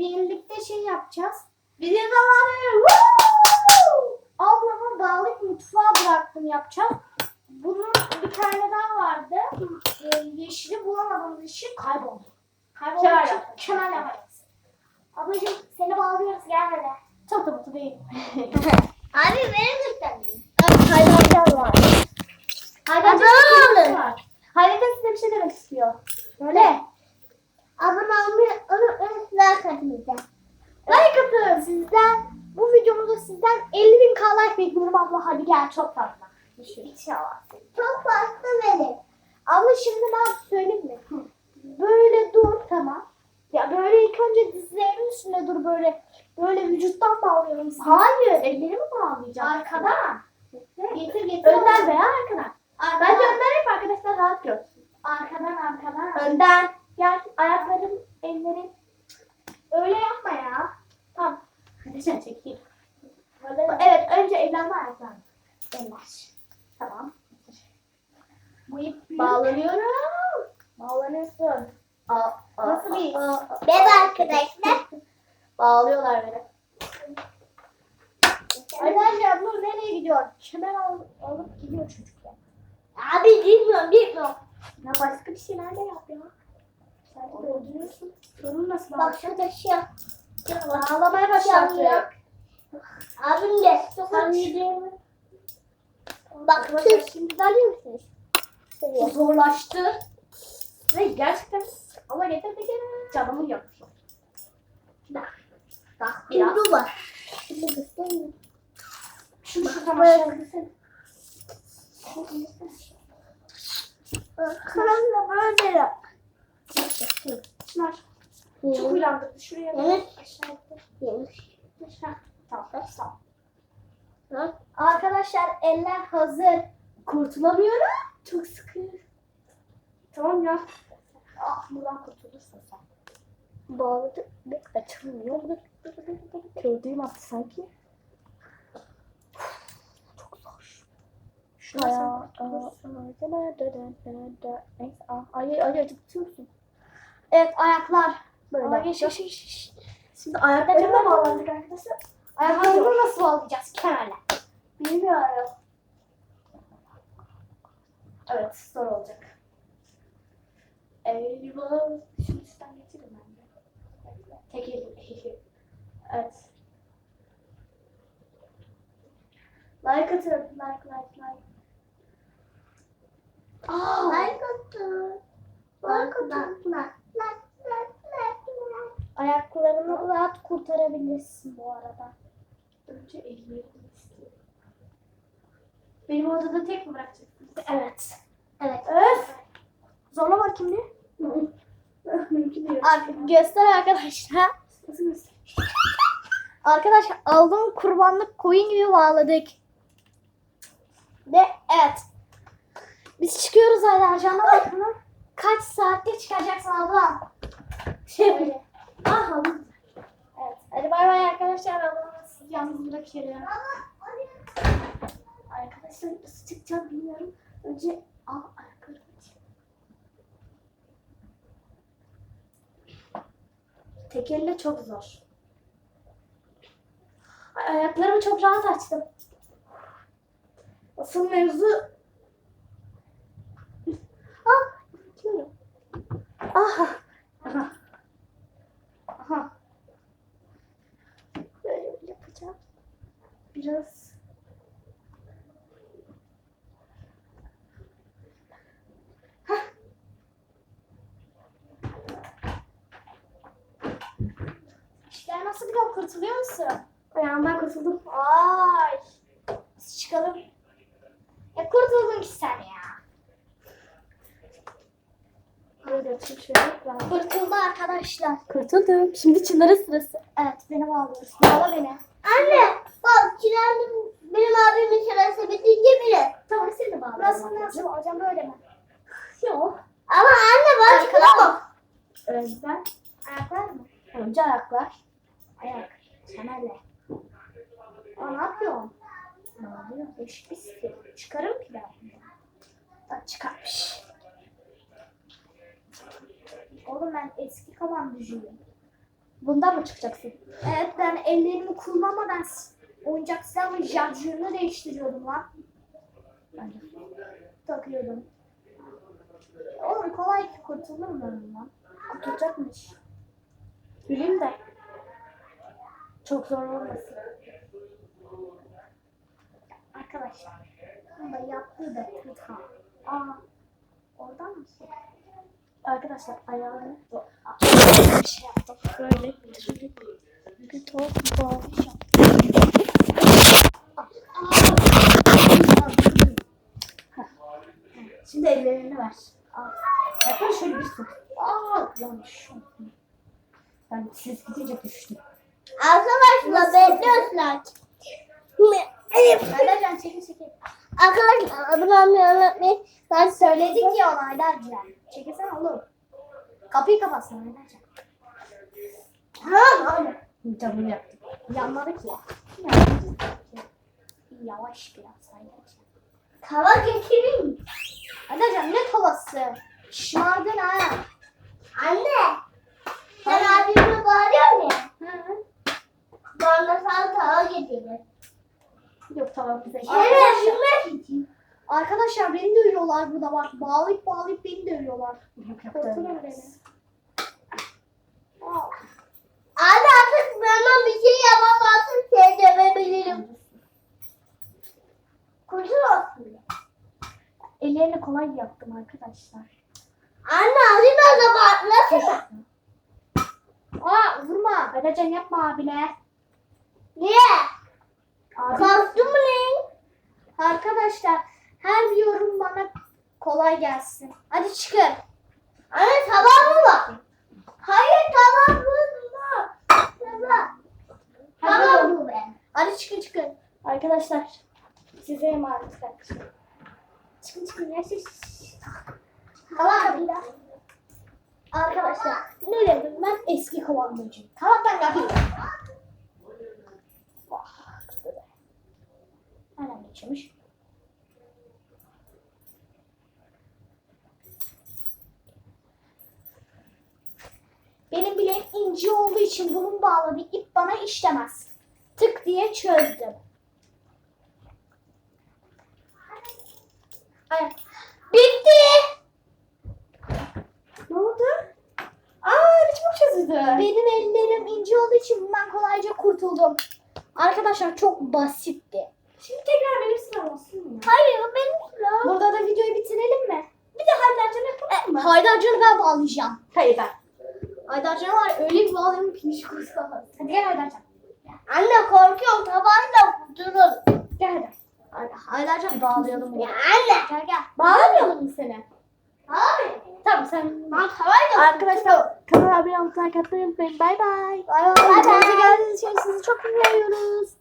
birlikte şey yapacağız. Video zamanı. Ablama bağlayıp mutfağa bıraktım yapacağız. Bunun bir tane daha vardı. Ee, yeşili bulamadığımız için kayboldu. Kayboldu kenar yaparız. Ablacığım seni bağlıyoruz gel hele. Çok da mutlu değil. Abi benim lütfen. Haydarcan var. Adam! var. Haydarcan size bir şey demek istiyor. Böyle. Abone olmayı. Like atın bize. Like atın sizden. Bu videomuzda sizden 50 bin k like bekliyorum abla. Hadi gel çok fazla. Düşün. İnşallah. Çok fazla verin. Abla şimdi ben söyleyeyim mi? Böyle dur tamam. Ya böyle ilk önce dizlerimin üstünde dur böyle. Böyle vücuttan bağlıyorum. seni. Hayır, ellerimi bağlayacağım. Arkadan. Getir getir. Önden veya arkadan. Bence önden hep arkadaşlar rahat görsün. Arkadan arkadan. Önden. Gel ayaklarım, ellerim. Öyle yapma ya. Tamam. Hadi sen çekeyim. Evet önce ellerimi ayaklarım. Eller. Tamam. Bu ip büyük. Bağlanıyorum. Bağlanıyorsun. Aa, aa, Merhaba arkadaşlar. Bağlıyorlar beni. Arkadaşlar Nur nereye gidiyor? Kemer al, alıp gidiyor çocuklar. Abi bilmiyorum bilmiyorum. Ya başka bir şeyler de yap ya. Sen de dolduruyorsun. Sorun nasıl? Bak şurada şey yap. Ağlamaya başladı. Yok. Abim de. Sen yediğimi. Bak siz. şimdi de alıyor musunuz? Zorlaştı. Ve gerçekten ama getir de gene canımı yakıyor. Bak. Bak biraz. Kuzu var. Şimdi göstereyim. Şu şuradan aşağı gitsene. Kanalda böyle. Çınar. Çok uylandırdı. Şuraya bak. Evet. Aşağı git. Yemiş. Aşağı. Tamam. Tamam. Lan. Arkadaşlar eller hazır. Kurtulamıyorum. Çok sıkı. Tamam ya. Buradan kurtulursun sen. Bağladı. Bir açılmıyor. Gördüğüm attı sanki. Çok zor. Şuna sen Ay ay acıtıyorsun. Evet ayaklar. Böyle. Geç geç geç, geç. Şimdi Ayaklarına bağlandık arkadaşlar. Ayaklarını nasıl bağlayacağız kemerle? Bilmiyorum. Evet, zor olacak. Eyvah. Şunu üstten getirin ben de. Bekle. Tek elim. evet. Like atın. Like, like, like. Aa, Like atın. Like atın. Like. Like. Like. Like. ayaklarını rahat kurtarabilirsin bu arada. Önce ellerimi istiyorum. Benim odada tek mi bırakacaksınız? Evet. Evet. Öf. Zorla bakayım bir. Ar- göster arkadaşlar. Arkadaşlar aldığım kurbanlık koyun gibi bağladık. Ve evet. Biz çıkıyoruz ajanla bakalım. Kaç saatte çıkacaksın abla? Şey Öyle. Ah aldım. Evet. Hadi bay bay arkadaşlar. Ablamı sizi yalnız bırakıyorum. Arkadaşlar nasıl çıkacağım bilmiyorum. Önce al ayaklarımı aç. Tek elle çok zor. Ay, ayaklarımı çok rahat açtım. Asıl mevzu... Ah! Aha! Aha! Böyle yapacağım. Biraz... Hah! İşler nasıl bir kurtuluyor musun? Ayağımdan kurtuldum. Ay. Biz çıkalım. Ya kurtuldun ki sen ya. Böyle açayım şöyle. Ben- Kurtuldu arkadaşlar. Kurtuldum. Şimdi Çınar'ın sırası. Evet beni bağlıyorsun. Bağla beni. Anne. Bak Çınar'ın benim abimin sırası bitince bile. Tamam seni de. Nasıl anneciğim. nasıl bağlayacağım böyle mi? Yok. Ama anne bak Arkadan çıkamam. Ayaklar mı? Önce ayaklar. Ayak. Kemerle. Aa ne yapıyorsun? Ne? Değişik bir stil. Çıkarım ki ben. Bak çıkarmış. Oğlum ben eski kalan düzüyüm. Bundan mı çıkacaksın? Evet ben ellerimi kullanmadan oyuncak silahımın şarjörünü değiştiriyordum lan. Bence. Takıyordum. Oğlum kolay ki kurtulur mu ondan? Kurtulacakmış. Bileyim de. Çok zor olmasın. Arkadaşlar. Bunu da yaptığı da tuta. Aa. Oradan mı? Arkadaşlar ayağını Şey yaptım. böyle bitirdik. Bir top bağlamış Şimdi ellerini ver. Sık. Aa yanlış. Ben siz gidince düştüm. Arkadaşlar bekliyorlar. Nereden çekil çekil. Arkadaşlar abone olmayı unutmayın. Ben söyledik ya ona Aylarca. Çekilsene oğlum. Kapıyı kapatsın Aylarca. Tamam. Öyle. Camını yaptım. Yanmadık ya. Yavaş biraz Aylarca. Tava getireyim. Aylarca ne tavası? Şımardın ha. Anne. Sen abime. Hı. Bana sana tava getirin. Yok tamam bize. Evet. Arkadaşlar beni dövüyorlar burada bak. Bağlayıp bağlayıp beni dövüyorlar. Yok yok. Aa. Anne artık bana bir şey yapamazsın. Seni dövebilirim. Kurtul olsun. Ellerini kolay yaptım arkadaşlar. Anne abim o zaman nasıl? Aa vurma. Aydacan yapma abine. Niye? Mu ne? Arkadaşlar her yorum bana kolay gelsin. Hadi çıkın. Anne tamam mı var? Hayır tamam mı? Tamam. Tamam mı ben? Hadi çıkın çıkın. Arkadaşlar size emanet kardeşim. Çıkın çıkın. Ya siz. Tamam kapıyla. Arkadaşlar ne dedim ben eski komandocuyum. Tamam ben. Vah, böyle. Geçiyormuş? Benim bileğim ince olduğu için bunun bağladığı ip bana işlemez. Tık diye çözdüm. Ay, bitti. Ne oldu? Aa ne çabuk çözüldü. Benim ellerim ince olduğu için bundan kolayca kurtuldum. Arkadaşlar çok basitti. Şimdi tekrar benim sıram olsun mu? Hayır o benim sıram. Burada da videoyu bitirelim mi? Bir de Haydarcan'ı yapalım mı? Haydarcan'ı ben bağlayacağım. Hayır ben. Haydarcan'ı var öyle bir bağlarım ki hiç kurtulamaz. Hadi gel Haydarcan. Anne korkuyorum tabanla durun. Gel hadi. Hadi Haydarcan bağlayalım. Ya anne. Gel gel. Bağlamayalım mı seni? Hayır. Tamam sen. Ben tavayla Arkadaşlar kanala abone olmayı, like atmayı unutmayın. Bay bay. Bay bay. Bay bay. Geldiğiniz için sizi çok seviyoruz.